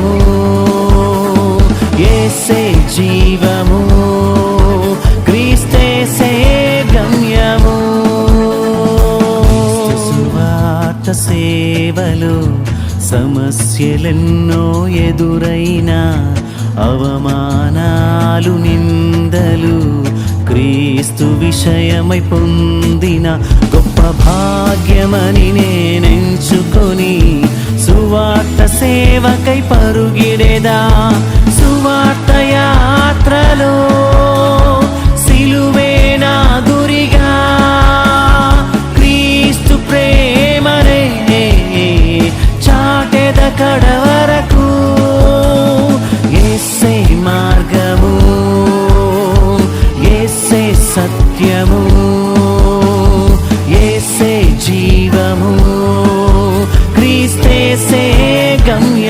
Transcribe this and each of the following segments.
సత్యము ఏసే జీవము క్రీస్తేసే గమ్యము. సువార్త సేవలు సమస్యలెన్నో ఎదురైనా అవమానాలు నిందలు క్రీస్తు విషయమై పొందిన గొప్ప భాగ్యమని నేనెంచుకొని సేవకై పరుగిడేదా? సువార్త యాత్రలో సిలువే నా గురిగా క్రీస్తు ప్రేమరే చాటెద కడవరకు ఎస్సే మార్గము ఎస్సే సత్యము ఎస్సే జీవము క్రీస్తేసే గమ్య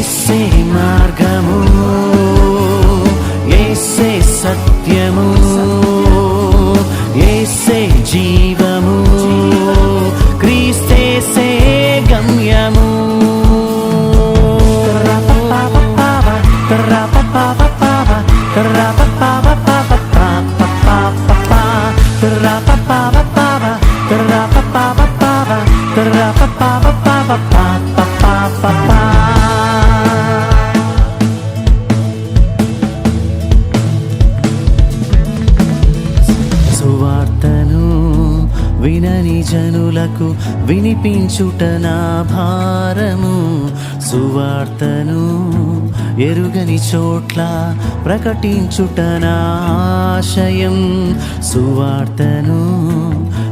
ఎస్సే మార్గము ఎస్సే సత్యము ఎస్సే జీవము క్రీస్తేసే గమ్యము. సువార్తను వినని జనులకు వినిపించుట నా భారము. సువార్తను ఎరుగని చోట్ల ప్రకటించుట నా ఆశయం. సువార్తను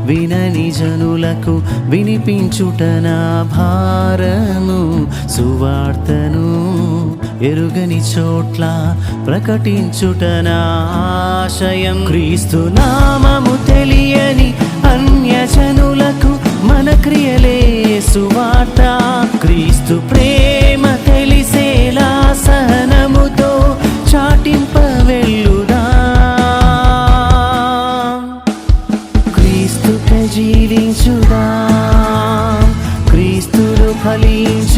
వినని జనులకు వినిపించుట నా భారము. సువార్తను ఎరుగని చోట్ల ప్రకటించుటన ఆశయం? క్రీస్తు నామము తెలియని అన్యజనులకు మన క్రియలే సువార్త. క్రీస్తు ప్రేమ తెలిసేలా సహనముతో చాటింప వెళ్ళుదా క్రీస్తుట జీవించుదా? క్రీస్తులు ఫలించు